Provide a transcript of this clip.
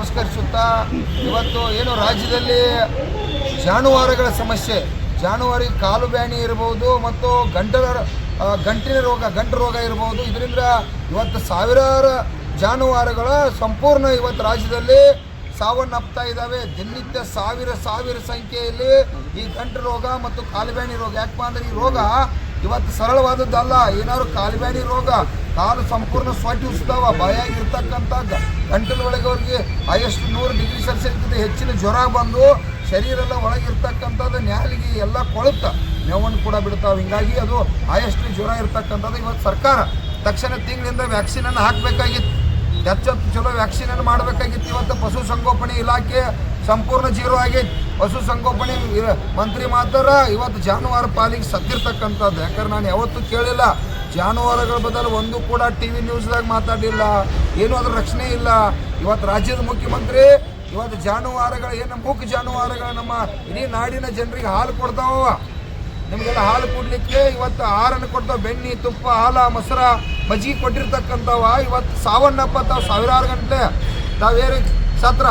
ನಮಸ್ಕರಿಸುತ್ತಾ ಇವತ್ತು ಏನು ರಾಜ್ಯದಲ್ಲಿ ಜಾನುವಾರುಗಳ ಸಮಸ್ಯೆ. ಜಾನುವಾರಿ ಕಾಲು ಬ್ಯಾನಿ ಇರಬಹುದು ಮತ್ತು ಗಂಟಲ ಗಂಟಿನ ರೋಗ, ಗಂಟು ರೋಗ ಇರಬಹುದು. ಇದರಿಂದ ಇವತ್ತು ಸಾವಿರಾರು ಜಾನುವಾರುಗಳ ಸಂಪೂರ್ಣ ಇವತ್ತು ರಾಜ್ಯದಲ್ಲಿ ಸಾವನ್ನಪ್ತಾ ಇದ್ದಾವೆ. ದಿನನಿತ್ಯ ಸಾವಿರ ಸಾವಿರ ಸಂಖ್ಯೆಯಲ್ಲಿ ಈ ಗಂಟು ರೋಗ ಮತ್ತು ಕಾಲುಬ್ಯಾಣಿ ರೋಗ. ಯಾಕಪ್ಪ ಅಂದರೆ ಈ ರೋಗ ಇವತ್ತು ಸರಳವಾದದ್ದಲ್ಲ. ಏನಾದ್ರು ಕಾಲುಬ್ಯಾಣಿ ರೋಗ, ಕಾಲು ಸಂಪೂರ್ಣ ಸ್ವಾಟಿಸ್ತಾವ ಭಯ ಆಗಿರ್ತಕ್ಕಂಥದ್ದು. ಗಂಟಲ ಒಳಗೆ ಅವ್ರಿಗೆ ಹೈಯೆಸ್ಟ್ ನೂರು ಡಿಗ್ರಿ ಸೆಲ್ಸಿಯಸ್ಗಿಂತ ಹೆಚ್ಚಿನ ಜ್ವರ ಬಂದು ಶರೀರ ಎಲ್ಲ ಒಳಗಿರ್ತಕ್ಕಂಥದ್ದು, ನ್ಯಾಲಿಗೆ ಎಲ್ಲ ಕೊಳುತ್ತ, ನೆವನ್ನು ಕೂಡ ಬಿಡ್ತಾವೆ. ಹಿಂಗಾಗಿ ಅದು ಹೈಯೆಸ್ಟ್ ಜ್ವರ ಇರ್ತಕ್ಕಂಥದ್ದು ಇವತ್ತು ಸರ್ಕಾರ ತಕ್ಷಣ ತಿಂಗಳಿಂದ ವ್ಯಾಕ್ಸಿನನ್ನು ಹಾಕಬೇಕಾಗಿತ್ತು. ಹೆಚ್ಚತ್ತು ಚಲೋ ವ್ಯಾಕ್ಸಿನ್ ಅನ್ನು ಮಾಡಬೇಕಾಗಿತ್ತು. ಇವತ್ತು ಪಶು ಸಂಗೋಪನೆ ಇಲಾಖೆ ಸಂಪೂರ್ಣ ಜೀರೋ ಆಗೈತಿ. ಪಶು ಸಂಗೋಪನೆ ಇರ- ಮಂತ್ರಿ ಮಾತ್ರ ಇವತ್ತು ಜಾನುವಾರು ಪಾಲಿಗೆ ಸತ್ತಿರ್ತಕ್ಕಂಥದ್ದು. ಯಾಕಂದ್ರೆ ನಾನು ಯಾವತ್ತೂ ಕೇಳಿಲ್ಲ. ಜಾನುವಾರುಗಳ ಬದಲು ಒಂದು ಕೂಡ ಟಿ ವಿ ನ್ಯೂಸ್ದಾಗ ಮಾತಾಡಿಲ್ಲ ಏನೂ ಅದ್ರ ರಕ್ಷಣೆ ಇಲ್ಲ. ಇವತ್ತು ರಾಜ್ಯದ ಮುಖ್ಯಮಂತ್ರಿ, ಇವತ್ತು ಜಾನುವಾರುಗಳ, ಏನು ಮೂಕ ಜಾನುವಾರುಗಳ ನಮ್ಮ ಇಡೀ ನಾಡಿನ ಜನರಿಗೆ ಹಾಲು ಕೊಡ್ತಾವ? ನಿಮಗೆಲ್ಲ ಹಾಲು ಕೊಡಲಿಕ್ಕೆ ಇವತ್ತು ಆರನ್ನು ಕೊಡ್ತಾವೆ. ಬೆಣ್ಣೆ, ತುಪ್ಪ, ಹಾಲ, ಮೊಸರ, ಮಜ್ಜಿಗೆ ಕೊಟ್ಟಿರ್ತಕ್ಕಂಥವ. ಇವತ್ತು ಸಾವನ್ನಪ್ಪ ತಾವು ಸಾವಿರಾರು ಗಂಟೆ ತಾವೇರಿ ಸತ್ರ